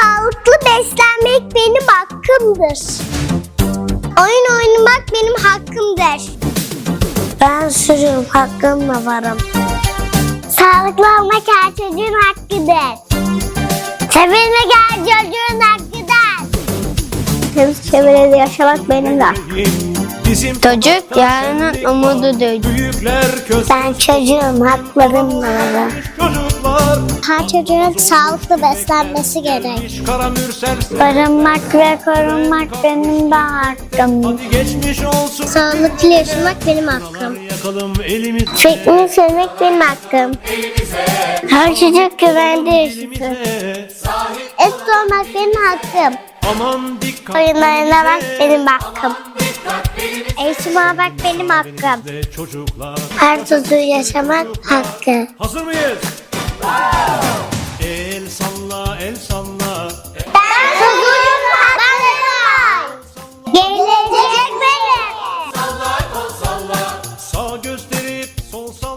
Sağlıklı beslenmek benim hakkımdır. Oyun oynamak benim hakkımdır. Ben sürüyorum, hakkımla varım. Sağlıklı olmak her çocuğun hakkıdır. Sevilmek her çocuğun hakkıdır. Temiz çevrede yaşamak benim de hakkım. Bizim Çocuk yarının umududur. büyükler köz Ben çocuğum, haklarım var. Her çocuğun sağlıklı beslenmesi gerek. Barınmak ve korunmak benim de hakkım. Sağlıklı yaşamak benim hakkım. Fitness sevmek benim hakkım. Her çocuk güvende yaşasın. Et olmak benim hakkım. Aman dikkat Oyun oynamak benim hakkım. Eğitim almak benim hakkım. Her çocuğu yaşamak hakkı. Hazır mıyız? soul song.